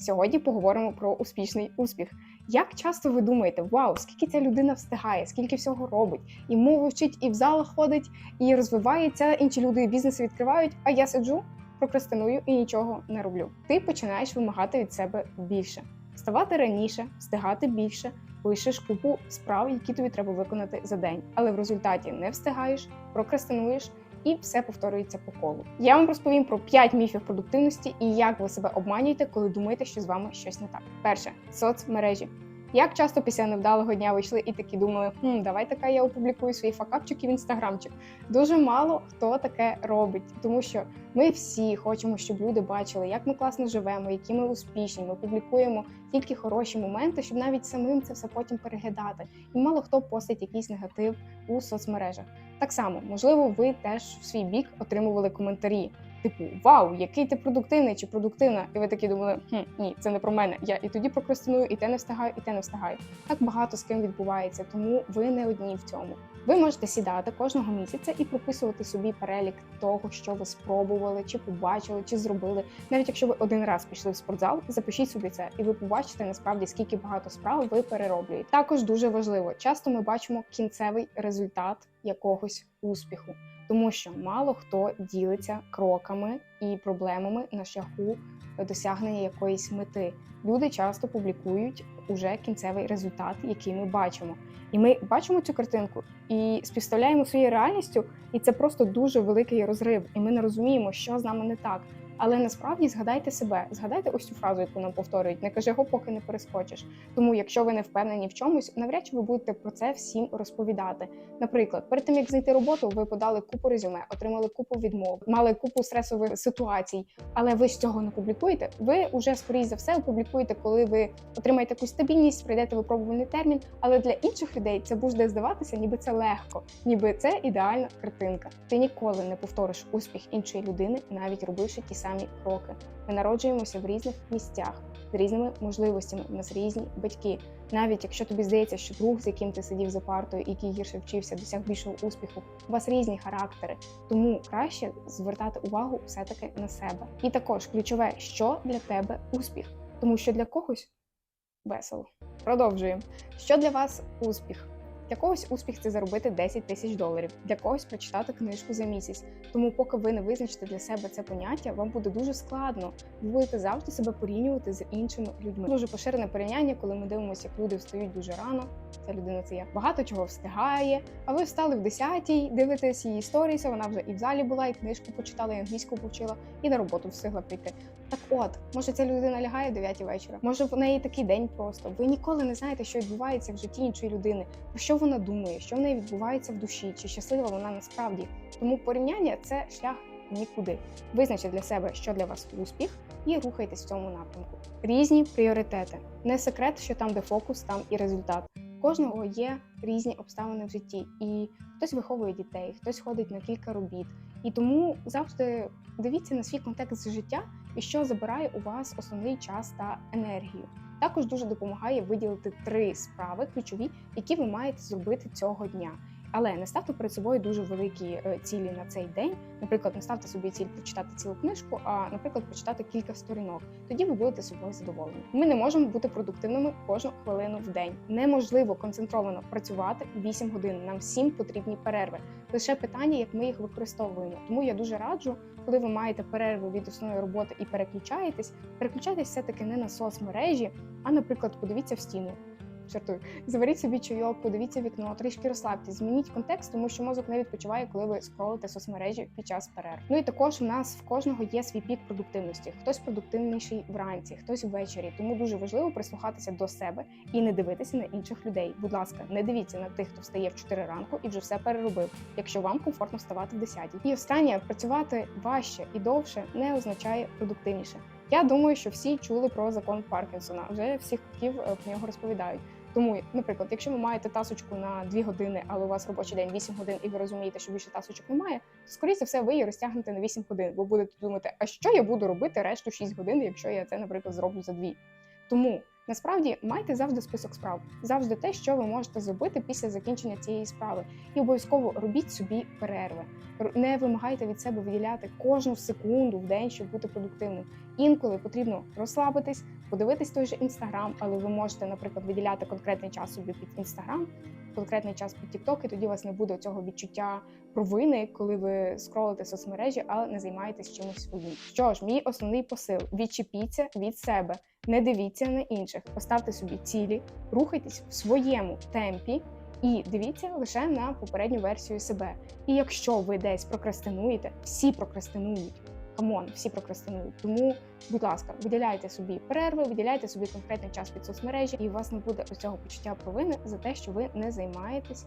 Сьогодні поговоримо про успішний успіх. Як часто ви думаєте, вау, скільки ця людина встигає, скільки всього робить, і мову вчить, і в зал ходить, і розвивається, інші люди бізнеси відкривають, а я сиджу, прокрастиную і нічого не роблю. Ти починаєш вимагати від себе більше, вставати раніше, встигати більше, пишеш купу справ, які тобі треба виконати за день, але в результаті не встигаєш, прокрастинуєш. І все повторюється по колу. Я вам розповім про 5 міфів продуктивності і як ви себе обманюєте, коли думаєте, що з вами щось не так. Перше соцмережі. Як часто після невдалого дня вийшли і такі думали, хм, давай така я опублікую свої факапчики в інстаграмчик. Дуже мало хто таке робить, тому що ми всі хочемо, щоб люди бачили, як ми класно живемо, які ми успішні. Ми публікуємо тільки хороші моменти, щоб навіть самим це все потім переглядати. І мало хто постить якийсь негатив у соцмережах. Так само, можливо, ви теж в свій бік отримували коментарі. Типу, вау, який ти продуктивний чи продуктивна, і ви такі думали, хм, ні, це не про мене. Я і тоді прокрастиную, і те не встигаю, і те не встигаю. Так багато з ким відбувається, тому ви не одні в цьому. Ви можете сідати кожного місяця і прописувати собі перелік того, що ви спробували, чи побачили, чи зробили. Навіть якщо ви один раз пішли в спортзал, запишіть собі це, і ви побачите насправді скільки багато справ ви перероблюєте. Також дуже важливо, часто ми бачимо кінцевий результат якогось успіху тому що мало хто ділиться кроками і проблемами на шляху досягнення якоїсь мети. Люди часто публікують уже кінцевий результат, який ми бачимо. І ми бачимо цю картинку і співставляємо своєю реальністю, і це просто дуже великий розрив. І ми не розуміємо, що з нами не так. Але насправді згадайте себе, згадайте ось цю фразу, яку нам повторюють: не кажи го, поки не перескочиш. Тому, якщо ви не впевнені в чомусь, навряд чи ви будете про це всім розповідати. Наприклад, перед тим як знайти роботу, ви подали купу резюме, отримали купу відмов, мали купу стресових ситуацій, але ви з цього не публікуєте. Ви вже скоріш за все опублікуєте, коли ви отримаєте якусь стабільність, пройдете випробувальний термін. Але для інших людей це буде здаватися, ніби це легко, ніби це ідеальна картинка. Ти ніколи не повториш успіх іншої людини, навіть робивши ті самі кроки. Ми народжуємося в різних місцях з різними можливостями. У нас різні батьки. Навіть якщо тобі здається, що друг, з яким ти сидів за партою, який гірше вчився, досяг більшого успіху, у вас різні характери, тому краще звертати увагу все-таки на себе. І також ключове, що для тебе успіх, тому що для когось весело. Продовжуємо. Що для вас успіх? Для когось успіх це заробити 10 тисяч доларів, для когось прочитати книжку за місяць. Тому, поки ви не визначите для себе це поняття, вам буде дуже складно. Ви будете завжди себе порівнювати з іншими людьми. Дуже поширене порівняння, коли ми дивимося, як люди встають дуже рано. Ця людина це я багато чого встигає. А ви встали в 10-й, дивитесь її сторіси. Вона вже і в залі була, і книжку почитала, і англійську повчила, і на роботу встигла прийти. Так, от, може, ця людина лягає в 9 вечора. Може, в неї такий день просто. Ви ніколи не знаєте, що відбувається в житті іншої людини. Про що вона думає, що в неї відбувається в душі, чи щаслива вона насправді. Тому порівняння це шлях нікуди. Визначте для себе, що для вас успіх, і рухайтесь в цьому напрямку. Різні пріоритети. Не секрет, що там, де фокус, там і результат. Кожного є різні обставини в житті, і хтось виховує дітей, хтось ходить на кілька робіт. І тому завжди дивіться на свій контекст життя і що забирає у вас основний час та енергію. Також дуже допомагає виділити три справи ключові, які ви маєте зробити цього дня. Але не ставте перед собою дуже великі е, цілі на цей день. Наприклад, не ставте собі ціль прочитати цілу книжку, а наприклад, прочитати кілька сторінок. Тоді ви будете собою задоволені. Ми не можемо бути продуктивними кожну хвилину в день. Неможливо концентровано працювати 8 годин. Нам всім потрібні перерви. Лише питання, як ми їх використовуємо. Тому я дуже раджу, коли ви маєте перерву від основної роботи і переключаєтесь, переключайтесь все таки не на соцмережі, а наприклад, подивіться в стіну жартую. Заваріть собі чайок, подивіться вікно, трішки розслабтесь, змініть контекст, тому що мозок не відпочиває, коли ви скролите соцмережі під час перерв. Ну і також у нас в кожного є свій пік продуктивності. Хтось продуктивніший вранці, хтось ввечері. Тому дуже важливо прислухатися до себе і не дивитися на інших людей. Будь ласка, не дивіться на тих, хто встає в 4 ранку і вже все переробив, якщо вам комфортно вставати в 10. І останнє працювати важче і довше не означає продуктивніше. Я думаю, що всі чули про закон Паркінсона. Вже всіх років е, про нього розповідають. Тому, наприклад, якщо ви маєте тасочку на 2 години, але у вас робочий день 8 годин, і ви розумієте, що більше тасочок немає, то скоріше за все ви її розтягнете на 8 годин, бо будете думати, а що я буду робити решту 6 годин, якщо я це, наприклад, зроблю за 2. Тому насправді майте завжди список справ, завжди те, що ви можете зробити після закінчення цієї справи, і обов'язково робіть собі перерви. Не вимагайте від себе виділяти кожну секунду в день, щоб бути продуктивним. Інколи потрібно розслабитись, подивитись той же інстаграм, але ви можете, наприклад, виділяти конкретний час собі під інстаграм, конкретний час під TikTok, і тоді у вас не буде цього відчуття провини, коли ви скролите соцмережі, але не займаєтесь чимось своїм. Що ж, мій основний посил: відчепіться від себе, не дивіться на інших, поставте собі цілі, рухайтесь в своєму темпі. І дивіться лише на попередню версію себе. І якщо ви десь прокрастинуєте, всі прокрастинують. Камон, всі прокрастинують. Тому, будь ласка, виділяйте собі перерви, виділяйте собі конкретний час під соцмережі, і у вас не буде ось цього почуття провини за те, що ви не займаєтесь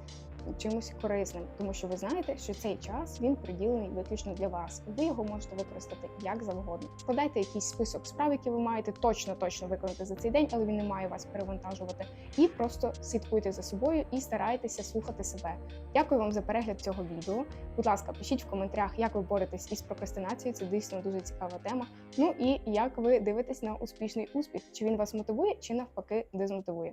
чимось корисним, тому що ви знаєте, що цей час він приділений виключно для вас, ви його можете використати як завгодно. Складайте якийсь список справ, які ви маєте точно точно виконати за цей день, але він не має вас перевантажувати. І просто слідкуйте за собою і старайтеся слухати себе. Дякую вам за перегляд цього відео. Будь ласка, пишіть в коментарях, як ви боретесь із прокрастинацією. Це дійсно дуже цікава тема. Ну і як ви дивитесь на успішний успіх? Чи він вас мотивує, чи навпаки дезмотивує?